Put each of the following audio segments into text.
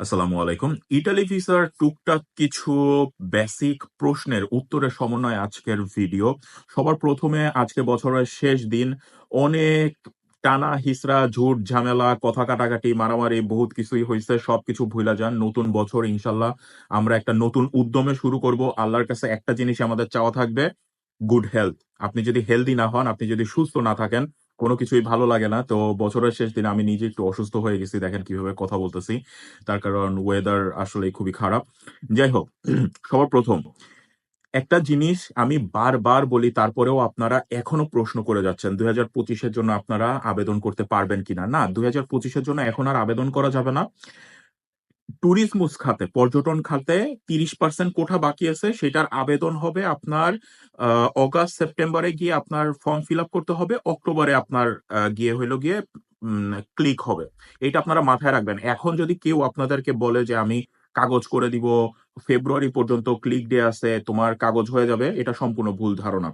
আসসালামু আলাইকুম। ইটালি ভিসার টুকটাক কিছু বেসিক প্রশ্নের উত্তরের সমন্বয় আজকের ভিডিও সবার প্রথমে আজকে বছরের শেষ দিন। অনেক টানা হিসরা, ঝুট, ঝামেলা, কথা কাটাকাটি, মারামারি, বহুত কিছুই হয়েছে সবকিছু ভুলা যান। নতুন বছর, ইনশাল্লাহ, আমরা একটা নতুন উদ্যমে শুরু করব। আল্লাহর কাছে একটা জিনিস আমাদের চাওয়া থাকবে গুড হেলথ আপনি যদি হেলদি না হন, আপনি যদি সুস্থ না থাকেন কোনো কিছুই ভালো লাগে না। তো বছরের শেষ দিনে আমি নিজে একটু অসুস্থ হয়ে গেছি। দেখেন কীভাবে কথা বলতেছি। তার কারণ ওয়েদার আসলে খুবই খারাপ। যাই হোক, সবার প্রথম, একটা জিনিস আমি বারবার বলি, তারপরেও আপনারা এখনও প্রশ্ন করে যাচ্ছেন, দুই হাজার পঁচিশের জন্য আপনারা আবেদন করতে পারবেন কিনা? না, দুই হাজার পঁচিশের জন্য এখন আর আবেদন করা যাবে না। ট্যুরিজমুস খাতে, পর্যটন খাতে তিরিশ পার্সেন্ট কোঠা বাকি আছে, সেটার আবেদন হবে আপনার অগাস্ট, সেপ্টেম্বরে গিয়ে আপনার ফর্ম ফিল আপ করতে হবে, অক্টোবরে আপনার গিয়ে হইল গিয়ে ক্লিক হবে। এটা আপনারা মাথায় রাখবেন। এখন যদি কেউ আপনাদেরকে বলে যে আমি কাগজ করে দিব, ফেব্রুয়ারি পর্যন্ত ক্লিক ডে আছে, তোমার কাগজ হয়ে যাবে, এটা সম্পূর্ণ ভুল ধারণা।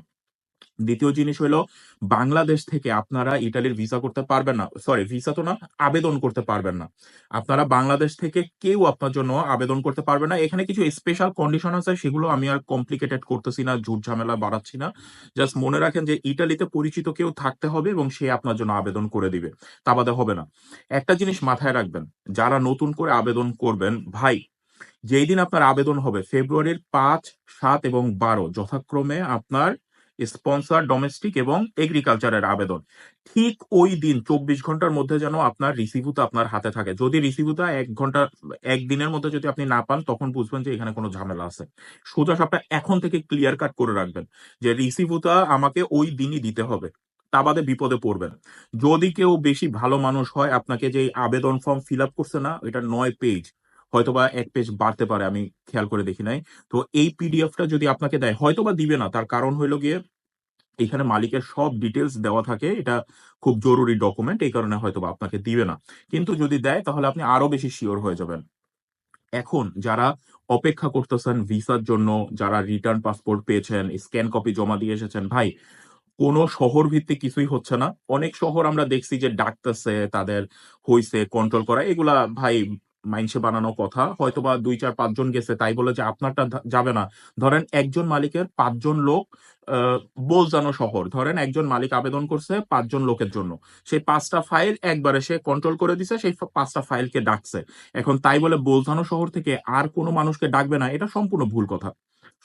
দ্বিতীয় জিনিস হলো, বাংলাদেশ থেকে আপনারা ইটালির ভিসা করতে পারবেন না সরি ভিসা তো না, আবেদন করতে পারবেন না। আপনারা বাংলাদেশ থেকে কেউ আপনার জন্য আবেদন করতে পারবে না। এখানে কিছু স্পেশাল কন্ডিশন আছে, সেগুলো আমি আর কমপ্লিকেটেড করতেছি না ঝুট ঝামেলা বাড়াচ্ছি না। জাস্ট মনে রাখেন যে ইটালিতে পরিচিত কেউ থাকতে হবে এবং সে আপনার জন্য আবেদন করে দিবে, তা বাদে হবে না। একটা জিনিস মাথায় রাখবেন, যারা নতুন করে আবেদন করবেন, ভাই, যেই দিন আপনার আবেদন হবে, ফেব্রুয়ারির পাঁচ, সাত এবং বারো, যথাক্রমে আপনার স্পন্সর ডোমেস্টিক এবং এগ্রিকালচারের আবেদন। ঠিক ওই দিন, চব্বিশ ঘণ্টার মধ্যে যেন আপনার রিসিভুতা আপনার হাতে থাকে। যদি রিসিভুতা এক ঘণ্টা একদিনের মধ্যে যদি আপনি না পান, তখন বুঝবেন যে এখানে কোনো ঝামেলা আছে। সোজা সাপটা এখন থেকে ক্লিয়ার কাট করে রাখবেন যে রিসিভুতা আমাকে ওই দিনই দিতে হবে। তা বাদে বিপদে পড়বেন যদি কেউ বেশি ভালো মানুষ হয়, আপনাকে যে আবেদন ফর্ম ফিল আপ করছে না, এটা নয় পেজ হয়তোবা এক পেজ বাড়তে পারে, আমি খেয়াল করে দেখি নাই। তো এই পিডিএফটা যদি আপনাকে দেয়, হয়তোবা দিবে না। তার কারণ হইল গিয়ে এখানে মালিকের সব ডিটেলস দেওয়া থাকে, এটা খুব জরুরি ডকুমেন্ট এই কারণে হয়তোবা আপনাকে দিবে না। কিন্তু যদি দেয়, তাহলে আপনি আরও বেশি শিওর হয়ে যাবেন। এখন যারা অপেক্ষা করতেছেন ভিসার জন্য, যারা রিটার্ন পাসপোর্ট পেয়েছেন স্ক্যান কপি জমা দিয়ে এসেছেন, ভাই, কোনো শহর ভিত্তিক কিছুই হচ্ছে না। অনেক শহর আমরা দেখছি যে ডাকতেছে, তাদের হইছে কন্ট্রোল করা। এগুলা, ভাই মাইনসে বানানো কথা। হয়তোবা দুই চার পাঁচজন গেছে, তাই বলে যে আপনারটা যাবে না। ধরেন একজন মালিকের পাঁচজন লোক বোলজানো শহর। ধরেন একজন মালিক আবেদন করছে পাঁচজন লোকের জন্য। সেই পাঁচটা ফাইল একবারে সে কন্ট্রোল করে দিছে, সেই পাঁচটা ফাইলকে ডাকছে। এখন তাই বলে বোলজানো শহর থেকে আর কোনো মানুষকে ডাকবে না, এটা সম্পূর্ণ ভুল কথা।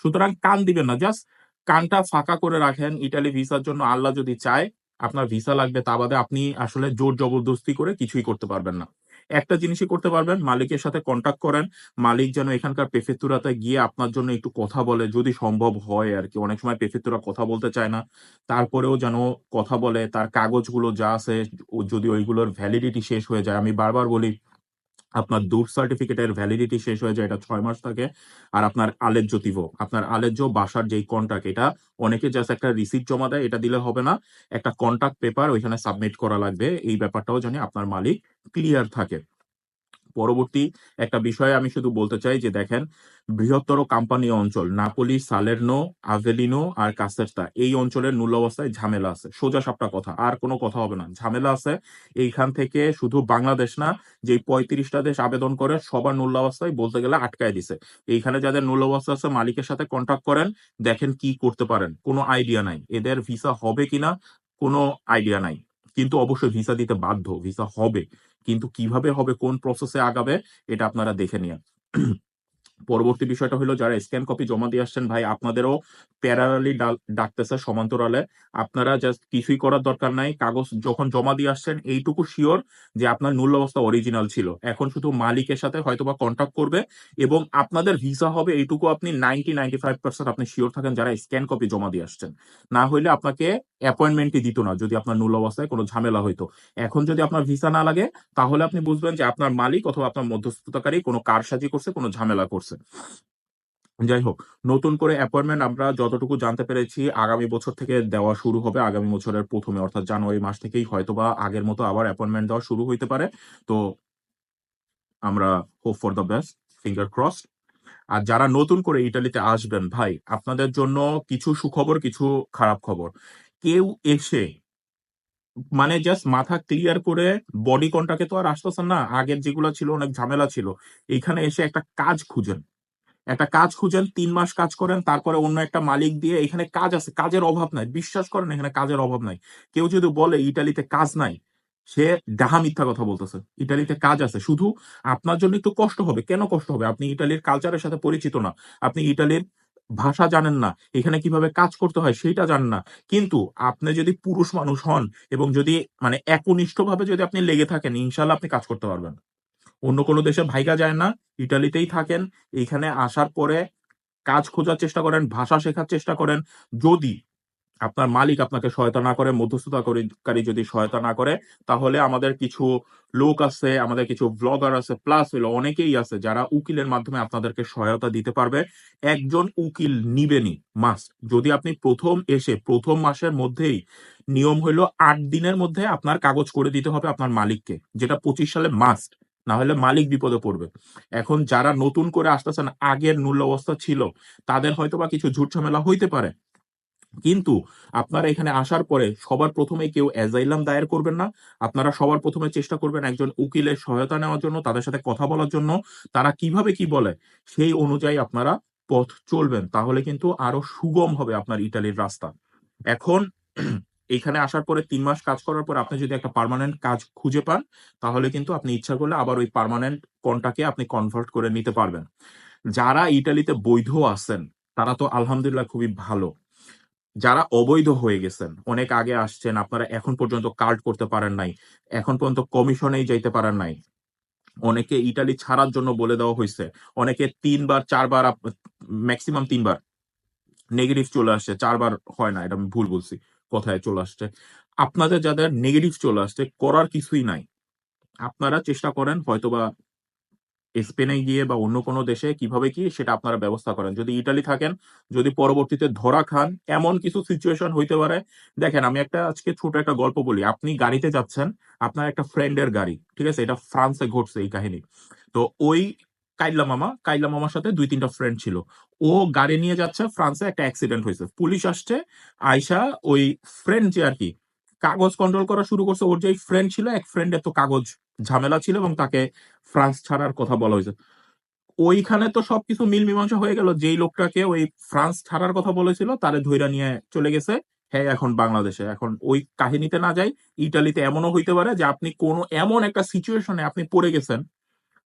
সুতরাং কান দিবেন না, জাস্ট কানটা ফাঁকা করে রাখেন ইটালি ভিসার জন্য। আল্লাহ যদি চায়, আপনার ভিসা লাগবে তা বাদে আপনি আসলে জোর জবরদস্তি করে কিছুই করতে পারবেন না। একটা জিনিসই করতে পারবেন, মালিকের সাথে কন্ট্যাক্ট করেন, মালিক যেন এখানকার পেফেতুরাতে গিয়ে আপনার জন্য একটু কথা বলে, যদি সম্ভব হয় আর কি। অনেক সময় পেফেতুরা কথা বলতে চায় না, তারপরেও যেন কথা বলে, তার কাগজগুলো যা আছে, যদি ওইগুলোর ভ্যালিডিটি শেষ হয়ে যায়। আমি বারবার বলি আপনার দূর সার্টিফিকেটের ভ্যালিডিটি শেষ হয়ে যায় এটা ছয় মাস থাকে। আর আপনার আলেজ্য তিভো আপনার আলেজ্য বাসার যেই কন্ট্রাক্ট এটা অনেকে জাস্ট একটা রিসিপ্ট জমা দেয় এটা দিলে হবে না। একটা কন্ট্রাক্ট পেপার ওইখানে সাবমিট করা লাগবে। এই ব্যাপারটাও জানি আপনার মালিক ক্লিয়ার থাকে। পরবর্তী একটা বিষয়ে আমি শুধু বলতে চাই যে দেখেন, বৃহত্তর কোম্পানি অঞ্চল, নাপোলি, সালেরনো, আভেলিনো আর কাসেরতা, এই অঞ্চলের মূল অবস্থায় ঝামেলা আছে। সোজা সাপটা কথা, আর কোনো কথা হবে না। ঝামেলা আছে এইখান থেকে শুধু বাংলাদেশ না, যে পঁয়ত্রিশটা দেশ আবেদন করে সবার মূল অবস্থায় বলতে গেলে আটকায় দিছে। এইখানে যাদের মূল অবস্থা আছে, মালিকের সাথে কন্ট্যাক্ট করেন, দেখেন কি করতে পারেন। কোনো আইডিয়া নাই। এদের ভিসা হবে কিনা, কোনো আইডিয়া নাই। কিন্তু অবশ্যই ভিসা দিতে বাধ্য ভিসা হবে। কিন্তু কীভাবে হবে কোন প্রসেসে আগাবে এটা আপনারা দেখে নিন। পরবর্তী বিষয়টা হলো যারা স্ক্যান কপি জমা দিয়ে আসছেন, ভাই, আপনাদেরও প্যারালালি ডাকতেছে সমান্তরালে। আপনারা জাস্ট কিছুই করার দরকার নাই। কাগজ যখন জমা দিয়ে আসছেন, এইটুকু শিওর যে আপনার মূল অবস্থা অরিজিনাল ছিল। এখন শুধু মালিকের সাথে হয়তোবা কন্ট্যাক্ট করবে এবং আপনাদের ভিসা হবে এইটুকু আপনি নাইনটি নাইনটি ফাইভ পার্সেন্ট আপনি শিওর থাকেন যারা স্ক্যান কপি জমা দিয়ে আসছেন। না হইলে আপনাকে অ্যাপয়েন্টমেন্টই দিত না যদি আপনার মূল অবস্থায় কোনো ঝামেলা হইতো। এখন যদি আপনার ভিসা না লাগে, তাহলে আপনি বুঝবেন যে আপনার মালিক অথবা আপনার মধ্যস্থতাকারী কোনো কারসাজি করছে, কোনো ঝামেলা করছে। যাই হোক নতুন করে অ্যাপয়েন্টমেন্ট আমরা যতটুকু জানতে পেরেছি, আগামী বছর থেকে দেওয়া শুরু হবে, আগামী বছরের প্রথমে, অর্থাৎ জানুয়ারি মাস থেকেই হয়তোবা আগের মতো আবার অ্যাপয়েন্টমেন্ট দেওয়া শুরু হইতে পারে। তো আমরা hope for the best finger crossed আর যারা নতুন করে ইটালিতে আসবেন, ভাই, আপনাদের জন্য কিছু সুখবর, কিছু খারাপ খবর। কেউ এসে মানে জাস্ট মাথা ক্লিয়ার করে বডি কন্টাকে তো আর আসতেছেন না, আগের যেগুলো ছিল অনেক ঝামেলা ছিল। এইখানে এসে একটা কাজ খুঁজেন। একটা কাজ খুঁজেন, তিন মাস কাজ করেন, তারপরে অন্য একটা মালিক দিয়ে এখানে কাজ আছে, কাজের অভাব নাই। বিশ্বাস করেন, এখানে কাজের অভাব নাই। কেউ যদি বলে, ইটালিতে কাজ নাই, সে ডাহা মিথ্যা কথা বলতেছে। ইটালিতে কাজ আছে। শুধু আপনার জন্য একটু কষ্ট হবে। কেন কষ্ট হবে? আপনি ইটালির কালচারের সাথে পরিচিত না। আপনি ইটালির ভাষা জানেন না, এখানে কীভাবে কাজ করতে হয় সেইটা জানেন না। কিন্তু আপনি যদি পুরুষ মানুষ হন এবং যদি মানে একনিষ্ঠভাবে যদি আপনি লেগে থাকেন ইনশাল্লাহ আপনি কাজ করতে পারবেন। অন্য কোনো দেশে ভাইগা যায় না, ইটালিতেই থাকেন এইখানে আসার পরে কাজ খোঁজার চেষ্টা করেন, ভাষা শেখার চেষ্টা করেন। যদি আপনার মালিক আপনাকে সহায়তা না করে মধ্যস্থতাকারী যদি সহায়তা না করে, তাহলে আমাদের কিছু লোক আছে, আমাদের কিছু ব্লগার আছে প্লাস হইল অনেকেই আছে যারা উকিলের মাধ্যমে আপনাদেরকে সহায়তা দিতে পারবে। একজন উকিল নিবেনি মাস্ট যদি আপনি প্রথম এসে, প্রথম মাসের মধ্যেই নিয়ম হইল আট দিনের মধ্যে আপনার কাগজ করে দিতে হবে আপনার মালিককে, যেটা পঁচিশ সালে মাস্ট না হলে মালিক বিপদে পড়বে। এখন যারা নতুন করে আসতেছেন, আগের মূল্য অবস্থা ছিল, তাদের হয়তো বা কিছু ঝুট ঝামেলা হইতে পারে। কিন্তু আপনারা এখানে আসার পরে সবার প্রথমে কেউ অ্যাজাইলাম দায়ের করবেন না। আপনারা সবার প্রথমে চেষ্টা করবেন একজন উকিলের সহায়তা নেওয়ার জন্য, তাদের সাথে কথা বলার জন্য। তারা কীভাবে কি বলে, সেই অনুযায়ী আপনারা পথ চলবেন। তাহলে কিন্তু আরও সুগম হবে আপনার ইটালির রাস্তা। এখন এখানে আসার পরে তিন মাস কাজ করার পর আপনি যদি একটা পার্মানেন্ট কাজ খুঁজে পান, তাহলে কিন্তু আপনি ইচ্ছা করলে আবার ওই পার্মানেন্ট কনটাকে আপনি কনভার্ট করে নিতে পারবেন। যারা ইটালিতে বৈধ আছেন, তারা তো আলহামদুলিল্লাহ খুবই ভালো। যারা অবৈধ হয়ে গেছেন, অনেক আগে আসছেন, আপনারা এখন পর্যন্ত কার্ড করতে পারেন নাই, এখন পর্যন্ত কমিশনেই যাইতে পারেন নাই। অনেকে ইটালি ছাড়ার জন্য বলে দেওয়া হয়েছে অনেকে তিনবার, চারবার ম্যাক্সিমাম তিনবার নেগেটিভ চলে আসছে, চারবার হয় না, এটা আমি ভুল বলছি, কথায় চলে আসছে। আপনাদের যাদের নেগেটিভ চলে আসছে, করার কিছুই নাই। আপনারা চেষ্টা করেন হয়তোবা স্পেনে গিয়ে বা অন্য কোনো দেশে কীভাবে কি সেটা আপনারা ব্যবস্থা করেন। যদি ইটালি থাকেন, যদি পরবর্তীতে ধরা খান, এমন কিছু সিচুয়েশন হইতে পারে। দেখেন, আমি একটা আজকে ছোট একটা গল্প বলি। আপনি গাড়িতে যাচ্ছেন, আপনার একটা ফ্রেন্ডের গাড়ি, ঠিক আছে? এটা ফ্রান্সে ঘটছে এই কাহিনী। তো ওই কাইলা মামা কাইলা মামার সাথে দুই তিনটা ফ্রেন্ড ছিল। ও গাড়ি নিয়ে যাচ্ছে, ফ্রান্সে একটা অ্যাক্সিডেন্ট হয়েছে। পুলিশ আসছে আয়সা ওই ফ্রেন্ড যে আর কি, কাগজ কন্ট্রোল করা শুরু করছে। ওর যে ফ্রেন্ড ছিল, এক ফ্রেন্ডের তো কাগজ ঝামেলা ছিল এবং তাকে ফ্রান্স ছাড়ার কথা বলা হয়েছে। ওইখানে তো সবকিছু মিল মীমাংসা হয়ে গেল। যেই লোকটাকে ওই ফ্রান্স ছাড়ার কথা বলেছিল, তারে ধৈরা নিয়ে চলে গেছে। হ্যাঁ এখন বাংলাদেশে। এখন ওই কাহিনীতে না যাই, ইটালিতে এমনও হইতে পারে যে আপনি কোনো, এমন একটা সিচুয়েশনে আপনি পড়ে গেছেন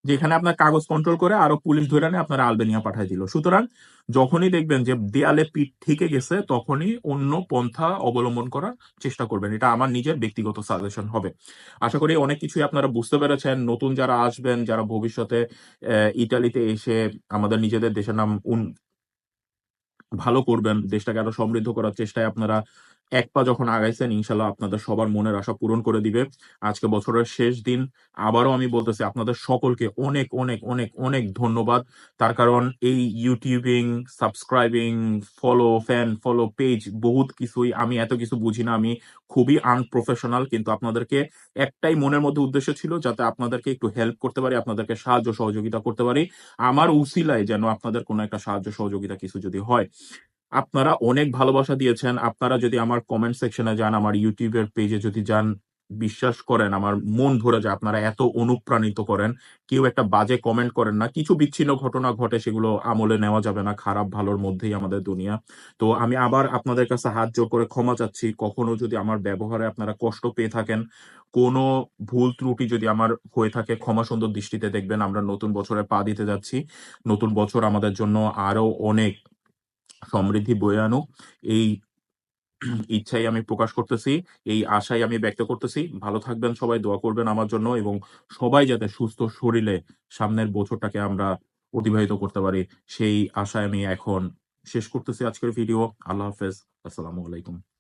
যেখানে আপনার কাগজ কন্ট্রোল করে আরও পুলিশ ধরে নিয়ে আপনার আলবেনিয়া পাঠিয়ে দিল। সুতরাং যখনই দেখবেন যে দেয়ালে পিঠ থেকে গেছে, তখনই অন্য পন্থা অবলম্বন করার চেষ্টা করবেন। এটা আমার নিজের ব্যক্তিগত সাজেশন হবে। আশা করি অনেক কিছুই আপনারা বুঝতে পেরেছেন। নতুন যারা আসবেন, যারা ভবিষ্যতে ইটালিতে এসে আমাদের নিজেদের দেশের নাম ভালো করবেন, দেশটাকে আরও সমৃদ্ধ করার চেষ্টায় আপনারা এক পা যখন আগাইছেন, ইনশাল্লাহ আপনাদের সবার মনের আশা পূরণ করে দিবে। আজকে বছরের শেষ দিন, আবারও আমি বলতেছি, আপনাদের সকলকে অনেক অনেক অনেক অনেক ধন্যবাদ। তার কারণ এই YouTubing, subscribing, follow, fan, follow page বহুত কিছুই আমি এত কিছু বুঝি না, আমি খুবই আনপ্রফেশনাল কিন্তু আপনাদেরকে একটাই মনের মধ্যে উদ্দেশ্য ছিল যাতে আপনাদেরকে একটু হেল্প করতে পারি, আপনাদেরকে সাহায্য সহযোগিতা করতে পারি। আমার উসিলায় যেন আপনাদের কোনো একটা সাহায্য সহযোগিতা কিছু যদি হয়। আপনারা অনেক ভালোবাসা দিয়েছেন। আপনারা যদি আমার কমেন্ট সেকশনে যান, আমার ইউটিউবের পেজে যদি যান, বিশ্বাস করেন, আমার মন ভরে যায় আপনারা এত অনুপ্রাণিত করেন। কেউ একটা বাজে কমেন্ট করেন না। কিছু বিচ্ছিন্ন ঘটনা ঘটে, সেগুলো আমলে নেওয়া যাবে না। খারাপ, ভালোর মধ্যেই আমাদের দুনিয়া। তো আমি আবার আপনাদের কাছে হাত জোর করে ক্ষমা চাচ্ছি। কখনো যদি আমার ব্যবহারে আপনারা কষ্ট পেয়ে থাকেন, কোনো ভুল ত্রুটি যদি আমার হয়ে থাকে, ক্ষমা সুন্দর দৃষ্টিতে দেখবেন। আমরা নতুন বছরে পা দিতে যাচ্ছি। নতুন বছর আমাদের জন্য আরও অনেক সমৃদ্ধি বয়ে আনুক। এই ইচ্ছাই আমি প্রকাশ করতেছি, এই আশাই আমি ব্যক্ত করতেছি। ভালো থাকবেন সবাই, দোয়া করবেন আমার জন্য এবং সবাই যাতে সুস্থ শরীরে সামনের বছরটাকে আমরা অতিবাহিত করতে পারি, সেই আশায় আমি এখন শেষ করতেছি আজকের ভিডিও। আল্লাহ হাফেজ। আসসালামু আলাইকুম।